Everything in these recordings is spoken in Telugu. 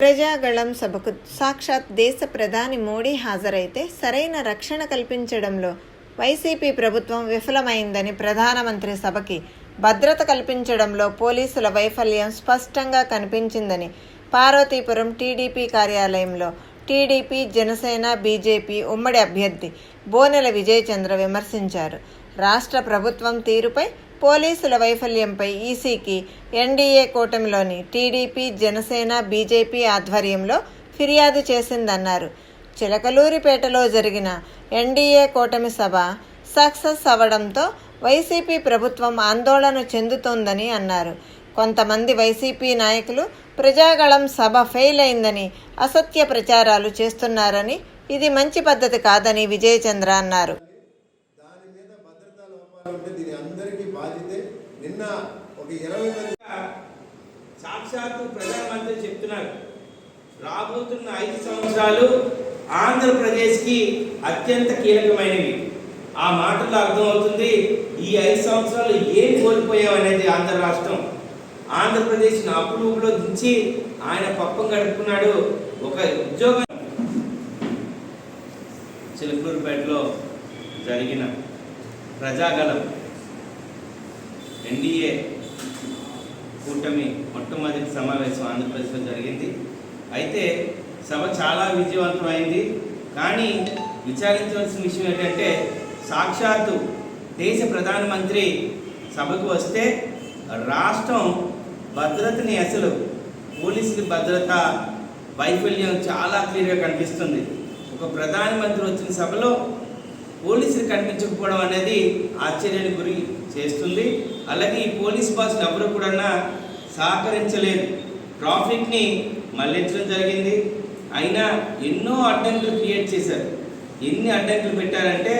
ప్రజాగళం సభకు సాక్షాత్ దేశ ప్రధాని మోడీ హాజరైతే సరైన రక్షణ కల్పించడంలో వైసీపీ ప్రభుత్వం విఫలమైందని ప్రధానమంత్రి సభకి భద్రత కల్పించడంలో పోలీసుల వైఫల్యం స్పష్టంగా కనిపించిందని పార్వతీపురం టీడీపీ కార్యాలయంలో టీడీపీ జనసేన బీజేపీ ఉమ్మడి అభ్యర్థి బోనెల విజయచంద్ర విమర్శించారు. రాష్ట్ర ప్రభుత్వం తీరుపై పోలీసుల వైఫల్యంపై ఈసీకి ఎన్డీఏ కూటమిలోని టీడీపీ జనసేన బీజేపీ ఆధ్వర్యంలో ఫిర్యాదు చేసిందన్నారు. చిలకలూరిపేటలో జరిగిన ఎన్డీఏ కూటమి సభ సక్సెస్ అవ్వడంతో వైసీపీ ప్రభుత్వం ఆందోళన చెందుతోందని అన్నారు. కొంతమంది వైసీపీ నాయకులు ప్రజాగళం సభ ఫెయిల్ అయిందని అసత్య ప్రచారాలు చేస్తున్నారని ఇది మంచి పద్ధతి కాదని విజయచంద్ర అన్నారు దాని మీద భద్రతా లోపాలు ఉంటే దీని అందరికీ బాధ్యతే నిన్న ఒక ఇరవై మంది సాక్షాత్తు ప్రధానమంత్రి చెప్తున్నారు. రాబోతున్న ఐదు సంవత్సరాలు ఆంధ్రప్రదేశ్కి అత్యంత కీలకమైనవి. ఆ మాటలో అర్థమవుతుంది ఈ ఐదు సంవత్సరాలు ఏం కోల్పోయామనేది ఆంధ్ర రాష్ట్రం. ఆంధ్రప్రదేశ్ను అప్పులో దించి ఆయన పప్పం గడుపుకున్నాడు. ఒక ఉద్యోగం చిలుకూరుపేటలో జరిగిన ప్రజాగలం ఎన్డీఏ కూటమి మొట్టమొదటి సమావేశం ఆంధ్రప్రదేశ్లో జరిగింది. అయితే సభ చాలా విజయవంతమైంది. కానీ విచారించవలసిన విషయం ఏంటంటే సాక్షాత్తు దేశ ప్రధానమంత్రి సభకు వస్తే రాష్ట్రం భద్రతని అసలు పోలీసుల భద్రత వైఫల్యం చాలా క్లియర్గా కనిపిస్తుంది. ఒక ప్రధానమంత్రి వచ్చిన సభలో పోలీసులు కనిపించకపోవడం అనేది ఆశ్చర్యానికి గురి చేస్తుంది. అలాగే ఈ పోలీస్ బాసులు ఎవరు కూడా సహకరించలేదు. ట్రాఫిక్ని మళ్ళించడం జరిగింది. అయినా ఎన్నో అడ్డంకులు క్రియేట్ చేశారు. ఎన్ని అడ్డంకులు పెట్టారంటే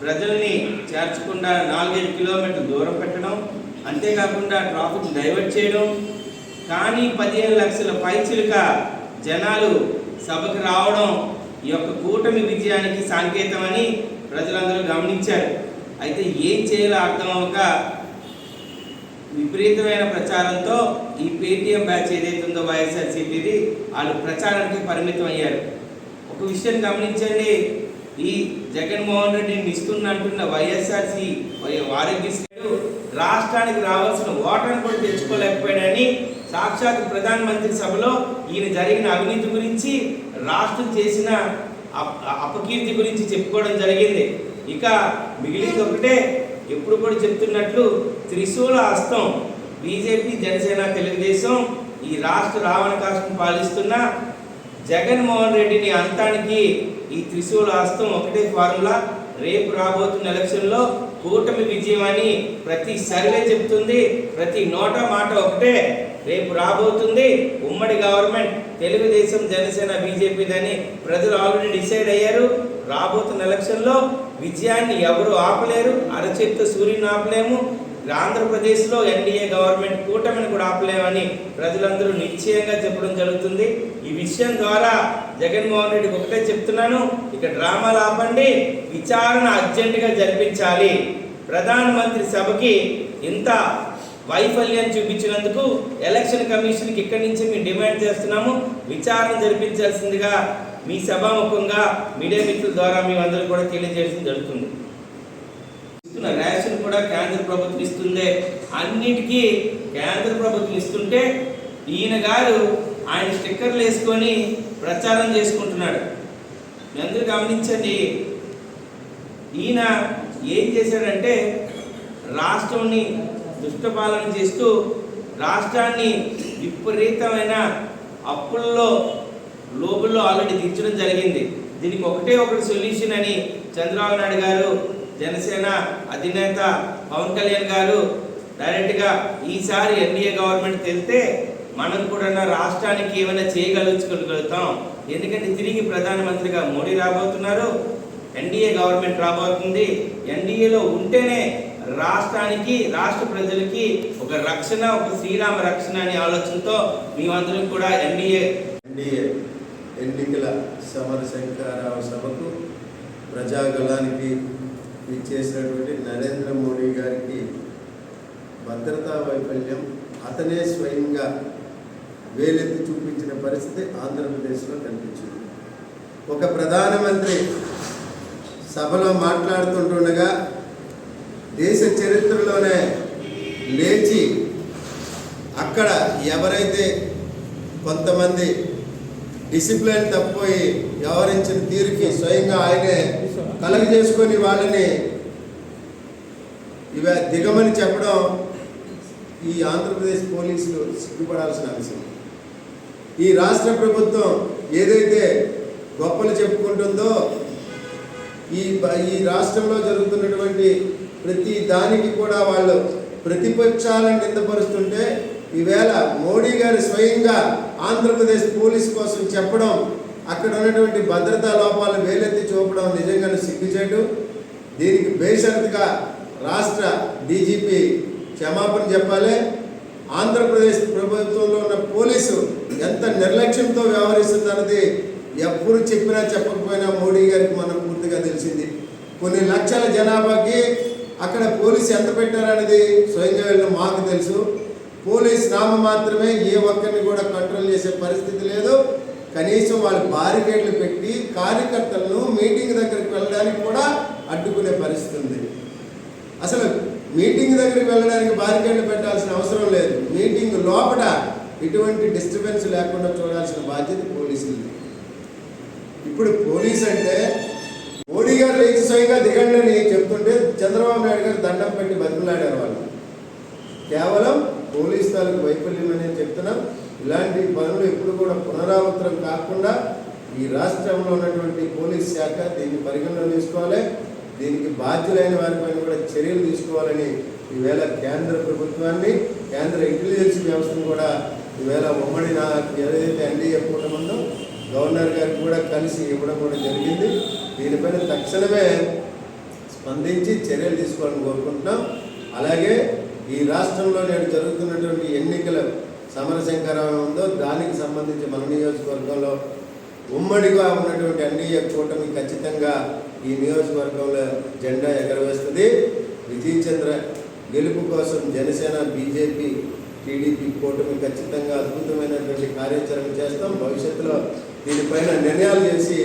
ప్రజల్ని చేర్చకుండా నాలుగైదు కిలోమీటర్ల దూరం పెట్టడం అంతేకాకుండా ట్రాఫిక్ డైవర్ట్ చేయడం. కానీ పదిహేను లక్షల పైచిలుక జనాలు సభకు రావడం ఈ యొక్క కూటమి విజయానికి సంకేతమని ప్రజలందరూ గమనించారు. అయితే ఏం చేయాలో అర్థం అవ్వక విపరీతమైన ప్రచారంతో ఈ పేటీఎం బ్యాచ్ ఏదైతే ఉందో వైఎస్ఆర్సీపీది వాళ్ళు ప్రచారానికి పరిమితం అయ్యారు. ఒక విషయం గమనించండి. ఈ జగన్మోహన్ రెడ్డిని ఇస్తున్నట్టున్న వైఎస్ఆర్సీ ఆరోగ్యశ్రీ రాష్ట్రానికి రావాల్సిన ఓటర్ని కూడా తెచ్చుకోలేకపోయాడని సాక్షాత్ ప్రధానమంత్రి సభలో ఈయన జరిగిన అవినీతి గురించి రాష్ట్రం చేసిన అపకీర్తి గురించి చెప్పుకోవడం జరిగింది. ఇక మిగిలింది ఒకటే ఎప్పుడు కూడా చెప్తున్నట్లు త్రిశూల హస్తం బీజేపీ జనసేన తెలుగుదేశం ఈ రాష్ట్ర రావణ కాష్టం పాలిస్తున్న జగన్మోహన్ రెడ్డిని అంతానికి ఈ త్రిశూల హస్తం ఒకటే ఫార్ములా. రేపు రాబోతున్న ఎలక్షన్లో కూటమి విజయం అని ప్రతి సర్వే చెప్తుంది. ప్రతి నోట మాట ఒకటే. రేపు రాబోతుంది ఉమ్మడి గవర్నమెంట్. తెలుగుదేశం జనసేన బీజేపీదని ప్రజలు ఆల్రెడీ డిసైడ్ అయ్యారు. రాబోతున్న ఎలక్షన్లో విజయాన్ని ఎవరు ఆపలేరు? అరచేత్తో సూర్యుని ఆపలేము. ఆంధ్రప్రదేశ్లో ఎన్డీఏ గవర్నమెంట్ కూటమిని కూడా ఆపలేమని ప్రజలందరూ నిశ్చయంగా చెప్పడం జరుగుతుంది. ఈ విషయం ద్వారా జగన్మోహన్ రెడ్డికి ఒకటే చెప్తున్నాను. ఇక డ్రామాలు ఆపండి. విచారణ అర్జెంటుగా జరిపించాలి. ప్రధానమంత్రి సభకి ఇంత వైఫల్యం చూపించినందుకు ఎలక్షన్ కమిషన్కి ఇక్కడి నుంచి మేము డిమాండ్ చేస్తున్నాము. విచారణ జరిపించాల్సిందిగా మీ సభాముఖంగా మీడియా మిత్రుల ద్వారా మేమందరూ కూడా తెలియజేయడం జరుగుతుంది. ఇస్తున్న రేషన్ కూడా కేంద్ర ప్రభుత్వం ఇస్తుందే. అన్నిటికీ కేంద్ర ప్రభుత్వం ఇస్తుంటే ఈయన గారు ఆయన స్టిక్కర్లు వేసుకొని ప్రచారం చేసుకుంటున్నాడు. మీ అందరూ గమనించండి ఈయన ఏం చేశాడంటే రాష్ట్రంని దుష్టపాలన చేస్తూ రాష్ట్రాన్ని విపరీతమైన అప్పుల్లో లోబుల్లో ఆల్రెడీ దించడం జరిగింది. దీనికి ఒకటే ఒకటి సొల్యూషన్ అని చంద్రబాబు నాయుడు గారు జనసేన అధినేత పవన్ కళ్యాణ్ గారు డైరెక్ట్గా ఈసారి ఎన్డీఏ గవర్నమెంట్ వెళ్తే మనం కూడా రాష్ట్రానికి ఏమైనా చేయగలుగుతాం ఎందుకంటే తిరిగి ప్రధానమంత్రిగా మోడీ రాబోతున్నారు ఎన్డీఏ గవర్నమెంట్ రాబోతుంది. ఎన్డీఏలో ఉంటేనే రాష్ట్రానికి రాష్ట్ర ప్రజలకి ఒక రక్షణ ఒక శ్రీరామ రక్షణ అనే ఆలోచనతో మేమందరం కూడా ఎన్డీఏ ఎన్డీఏ ఎన్నికల సమర శంకరావు సభకు ప్రజాగళానికి ఇచ్చేసినటువంటి నరేంద్ర మోడీ గారికి భద్రతా వైఫల్యం అతనే స్వయంగా వేలెత్తి చూపించిన పరిస్థితి ఆంధ్రప్రదేశ్లో కనిపించింది. ఒక ప్రధానమంత్రి సభలో మాట్లాడుతుంటుండగా దేశ చరిత్రలోనే లేచి అక్కడ ఎవరైతే కొంతమంది డిసిప్లిన్ తప్పిపోయి వ్యవహరించిన తీరుకి స్వయంగా ఆయనే కలగ చేసుకొని వాళ్ళని ఇవ దిగమని చెప్పడం ఈ ఆంధ్రప్రదేశ్ పోలీసులు సిగ్గుపడాల్సిన అంశం. ఈ రాష్ట్ర ప్రభుత్వం ఏదైతే గొప్పలు చెప్పుకుంటుందో ఈ ఈ రాష్ట్రంలో జరుగుతున్నటువంటి ప్రతి దానికి కూడా వాళ్ళు ప్రతిపక్షాలను నిందపరుస్తుంటే ఈవేళ మోడీ గారు స్వయంగా ఆంధ్రప్రదేశ్ పోలీస్ కోసం చెప్పడం అక్కడ ఉన్నటువంటి భద్రతా లోపాలు వేలెత్తి చూపడం నిజంగానే సిగ్గుచేటు. దీనికి బేషరతుగా రాష్ట్ర డీజీపీ క్షమాపణ చెప్పాలి. ఆంధ్రప్రదేశ్ ప్రభుత్వంలో ఉన్న పోలీసు ఎంత నిర్లక్ష్యంతో వ్యవహరిస్తుందన్నది ఎప్పుడు చెప్పినా చెప్పకపోయినా మోడీ గారికి మనం పూర్తిగా తెలిసింది. కొన్ని లక్షల జనాభాకి అక్కడ పోలీసు ఎంత పెట్టారనేది స్వయంగా వెళ్ళిన మాకు తెలుసు. పోలీస్ నామ మాత్రమే ఏ ఒక్కరిని కూడా కంట్రోల్ చేసే పరిస్థితి లేదు. కనీసం వాళ్ళు బారికేడ్లు పెట్టి కార్యకర్తలను మీటింగ్ దగ్గరికి వెళ్ళడానికి కూడా అడ్డుకునే పరిస్థితి ఉంది. అసలు మీటింగ్ దగ్గరికి వెళ్ళడానికి బారికేడ్లు పెట్టాల్సిన అవసరం లేదు. మీటింగ్ లోపల ఎటువంటి డిస్టర్బెన్స్ లేకుండా చూడాల్సిన బాధ్యత పోలీసులది. ఇప్పుడు పోలీస్ అంటే లేచి స్వయంగా దిగండి అని చెప్తుంటే చంద్రబాబు నాయుడు గారు దండం పెట్టి బతిమలాడారు వాళ్ళు. కేవలం పోలీస్ తాలూకు వైఫల్యం అనేది చెప్తున్నాం. ఇలాంటి పనులు ఎప్పుడు కూడా పునరావృతం కాకుండా ఈ రాష్ట్రంలో ఉన్నటువంటి పోలీస్ శాఖ దీన్ని పరిగణలో తీసుకోవాలి. దీనికి బాధ్యులైన వారిపైన కూడా చర్యలు తీసుకోవాలని ఈవేళ కేంద్ర ప్రభుత్వాన్ని కేంద్ర ఇంటెలిజెన్స్ వ్యవస్థను కూడా ఈవేళ ఉమ్మడి నా ఏదైతే ఎన్డీఏ కూటమిందో గవర్నర్ గారికి కూడా కలిసి ఇవ్వడం కూడా జరిగింది. దీనిపైన తక్షణమే స్పందించి చర్యలు తీసుకోవాలని కోరుకుంటున్నాం. అలాగే ఈ రాష్ట్రంలో నేడు జరుగుతున్నటువంటి ఎన్నికల సమరశంకరం ఉందో దానికి సంబంధించి మన నియోజకవర్గంలో ఉమ్మడిగా ఉన్నటువంటి ఎన్డీఏ కూటమి ఖచ్చితంగా ఈ నియోజకవర్గంలో జెండా ఎగరవేస్తుంది. విజయ్ చంద్ర గెలుపు కోసం జనసేన బీజేపీ టీడీపీ కూటమి ఖచ్చితంగా అద్భుతమైనటువంటి కార్యాచరణ చేస్తాం. భవిష్యత్తులో దీనిపైన నిర్ణయాలు చేసి